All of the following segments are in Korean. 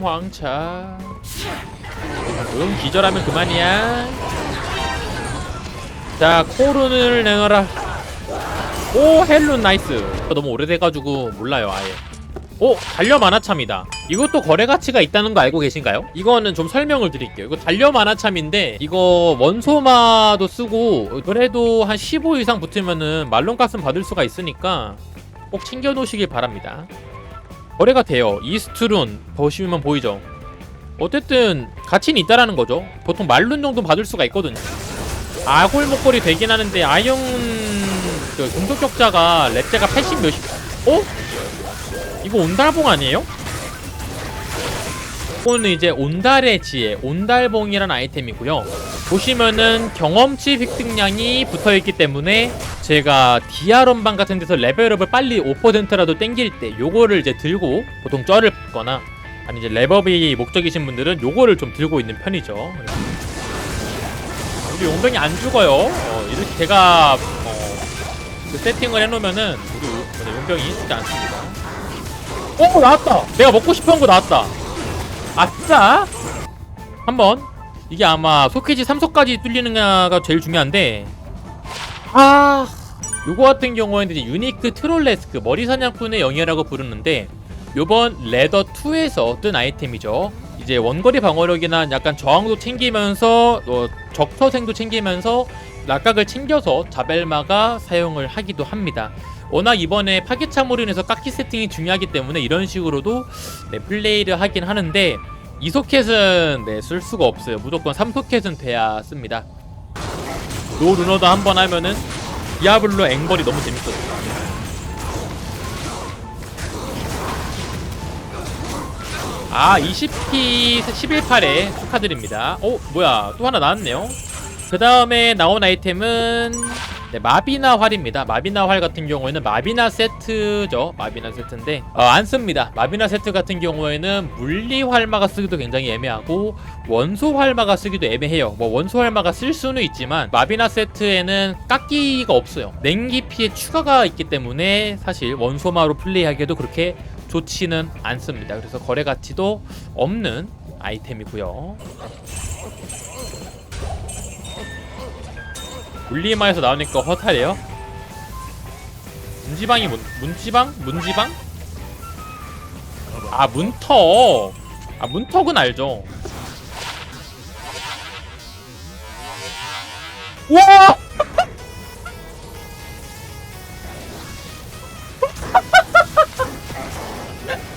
탐황차 응 기절하면 그만이야. 자 코룬을 내놔라. 오 헬룬 나이스. 너무 오래돼가지고 몰라요 아예. 오 달려 만화참이다. 이것도 거래 가치가 있다는 거 알고 계신가요? 이거는 좀 설명을 드릴게요. 이거 달려 만화참인데 이거 원소마도 쓰고 그래도 한 15 이상 붙으면은 말론가스는 받을 수가 있으니까 꼭 챙겨 놓으시길 바랍니다 거래가 돼요 이스트룬 보시면 보이죠 어쨌든 가치는 있다라는 거죠 보통 말룬 정도 받을 수가 있거든요 아골 목걸이 되긴 하는데 아이언 그 공격 격자가 랩제가 80 몇십 어? 이거 온달봉 아니에요? 이거는 이제 온달의 지혜, 온달봉이라는 아이템이고요. 보시면은 경험치 획득량이 붙어있기 때문에 제가 디아론방 같은 데서 레벨업을 빨리 5%라도 땡길 때 요거를 이제 들고 보통 쩔을 받거나 아니 이제 레벨업이 목적이신 분들은 요거를 좀 들고 있는 편이죠. 우리 용병이 안 죽어요. 어, 이렇게 제가 어, 그 세팅을 해놓으면은 우리 우- 용병이 죽지 않습니다. 어 나왔다. 내가 먹고 싶은 거 나왔다. 아싸. 한번 이게 아마 소켓이 3석까지 뚫리는가가 제일 중요한데 아 요거 같은 경우에는 이제 유니크 트롤레스크 머리 사냥꾼의 영예라고 부르는데 요번 레더 2에서 뜬 아이템이죠. 이제 원거리 방어력이나 약간 저항도 챙기면서 어, 적터생도 챙기면서 낙각을 챙겨서 자벨마가 사용을 하기도 합니다. 워낙 이번에 파괴참으로 인해서 깎기 세팅이 중요하기 때문에 이런 식으로도 네, 플레이를 하긴 하는데 2소켓은 네, 쓸 수가 없어요. 무조건 3소켓은 돼야 씁니다. 노 루너도 한 번 하면은 디아블로 앵벌이 너무 재밌었어요. 아 20P 11팔에 축하드립니다. 어 뭐야 또 하나 나왔네요. 그 다음에 나온 아이템은 네, 마비나 활입니다. 마비나 활 같은 경우에는 마비나 세트죠. 마비나 세트인데 어, 안 씁니다. 마비나 세트 같은 경우에는 물리 활마가 쓰기도 굉장히 애매하고 원소 활마가 쓰기도 애매해요. 뭐 원소 활마가 쓸 수는 있지만 마비나 세트에는 깎기가 없어요. 냉기 피해 추가가 있기 때문에 사실 원소마로 플레이하기에도 그렇게 좋지는 않습니다. 그래서 거래 가치도 없는 아이템이고요. 물리마에서 나오니까 허탈해요. 문지방이 문, 문지방? 문지방? 아 문턱 아 문턱은 알죠 와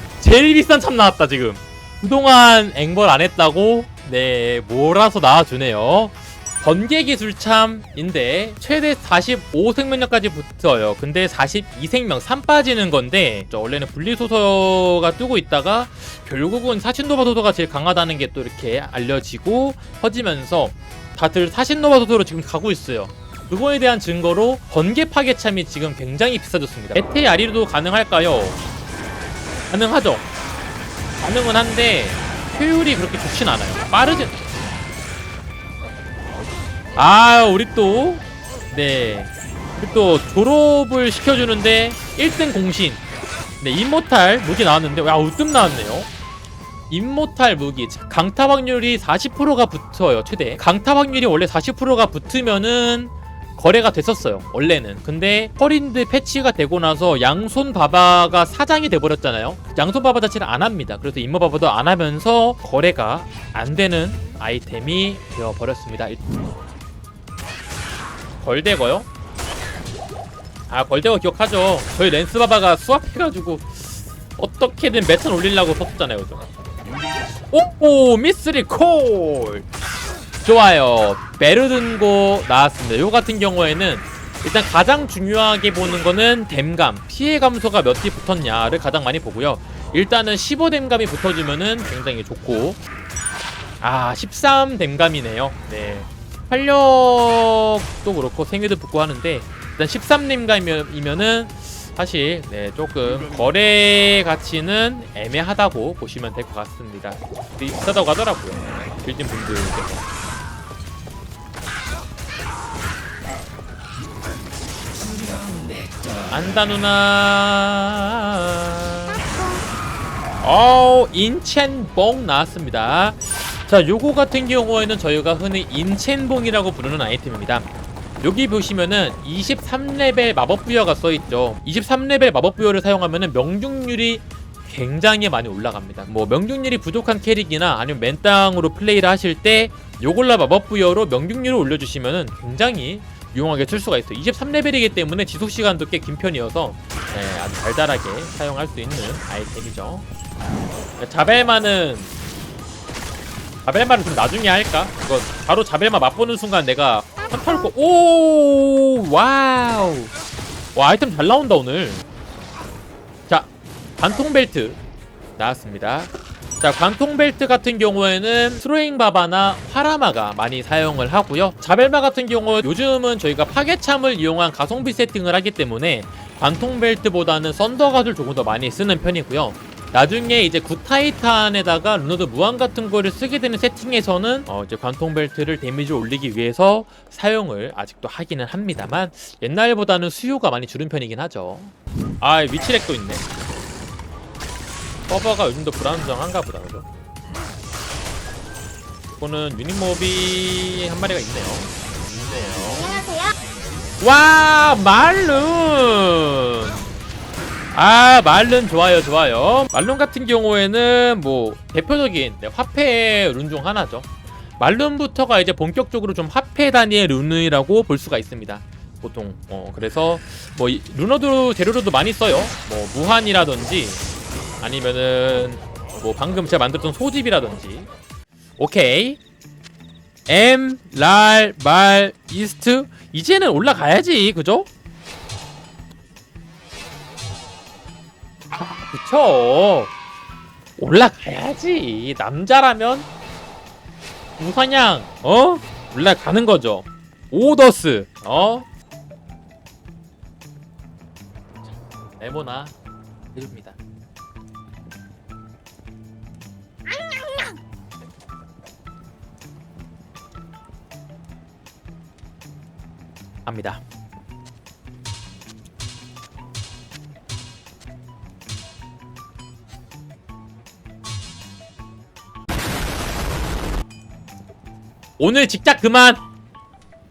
제일 비싼 참 나왔다 지금 그동안 앵벌 안 했다고 네 몰아서 나와주네요 번개 기술 참인데 최대 45 생명력까지 붙어요. 근데 42 생명 3 빠지는 건데 저 원래는 분리소서가 뜨고 있다가 결국은 사신노바 소서가 제일 강하다는 게 또 이렇게 알려지고 퍼지면서 다들 사신노바 소서로 지금 가고 있어요. 그거에 대한 증거로 번개 파괴참이 지금 굉장히 비싸졌습니다. 에테 아리로도 가능할까요? 가능하죠. 가능은 한데 효율이 그렇게 좋진 않아요. 빠르진 아 우리 또 네. 우리 또 졸업을 시켜주는데 1등 공신. 네 임모탈 무기 나왔는데 야 우뜸 나왔네요. 임모탈 무기. 강타 확률이 40%가 붙어요 최대. 강타 확률이 원래 40%가 붙으면은 거래가 됐었어요 원래는. 근데 허린드 패치가 되고 나서 양손 바바가 사장이 돼버렸잖아요. 양손 바바 자체를 안 합니다. 그래서 임모 바바도 안 하면서 거래가 안 되는 아이템이 되어버렸습니다 걸대거요? 아 걸대거 기억하죠. 저희 랜스바바가 수압해가지고 어떻게든 메탄 올리려고 썼잖아요 그죠? 오오 미스리 콜! 좋아요. 베르든고 나왔습니다. 요 같은 경우에는 일단 가장 중요하게 보는 거는 댐감. 피해 감소가 몇 개 붙었냐를 가장 많이 보고요. 일단은 15 댐감이 붙어주면은 굉장히 좋고. 아 13 댐감이네요. 네 활력도 그렇고 생애도 붙고 하는데 일단 13림가이면은 사실 네 조금 거래 가치는 애매하다고 보시면 될 것 같습니다. 비싸다고 하더라고요. 빌딩 분들께서. 안다 누나 어 인첸봉 나왔습니다 자 요거 같은 경우에는 저희가 흔히 인첸봉이라고 부르는 아이템입니다. 여기 보시면은 23레벨 마법 부여가 써있죠. 23레벨 마법 부여를 사용하면은 명중률이 굉장히 많이 올라갑니다. 뭐 명중률이 부족한 캐릭이나 아니면 맨땅으로 플레이를 하실 때 요골라 마법 부여로 명중률을 올려주시면은 굉장히 유용하게 쓸 수가 있어요. 23레벨이기 때문에 지속시간도 꽤 긴 편이어서 네, 아주 달달하게 사용할 수 있는 아이템이죠. 자벨만은 자벨만은 좀 나중에 할까? 이거 바로 자벨만 맛보는 순간 내가 한타올 거. 오 와우. 와 아이템 잘 나온다 오늘. 자 관통 벨트 나왔습니다. 자 관통 벨트 같은 경우에는 스로잉 바바나 파라마가 많이 사용을 하고요. 자벨마 같은 경우 요즘은 저희가 파괴참을 이용한 가성비 세팅을 하기 때문에 관통 벨트보다는 썬더가드를 조금 더 많이 쓰는 편이고요. 나중에 이제 구타이탄에다가 루너드 무한 같은 거를 쓰게 되는 세팅에서는 어 이제 관통 벨트를 데미지를 올리기 위해서 사용을 아직도 하기는 합니다만 옛날보다는 수요가 많이 줄은 편이긴 하죠. 아 위치렉도 있네. 서버가 요즘도 불안정한가 보다 그죠? 이거는 유닛몹이 한 마리가 있네요. 있네요. 안녕하세요. 와 말룬 아 말룬 좋아요 좋아요. 말룬 같은 경우에는 뭐 대표적인 네, 화폐 룬중 하나죠. 말룬부터가 이제 본격적으로 좀 화폐 단위의 룬이라고 볼 수가 있습니다. 보통 어 그래서 뭐 이, 루너도 재료로도 많이 써요. 뭐 무한이라든지 아니면은 뭐 방금 제가 만들었던 소집이라든지. 오케이. M, 랄, 말, 이스트. 이제는 올라가야지. 그죠? 그쵸 올라가야지 남자라면 우사냥 어? 올라가는 거죠 오더스 어? 에모나 해줍니다 합니다. 오늘 직작 그만.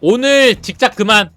오늘 직작 그만.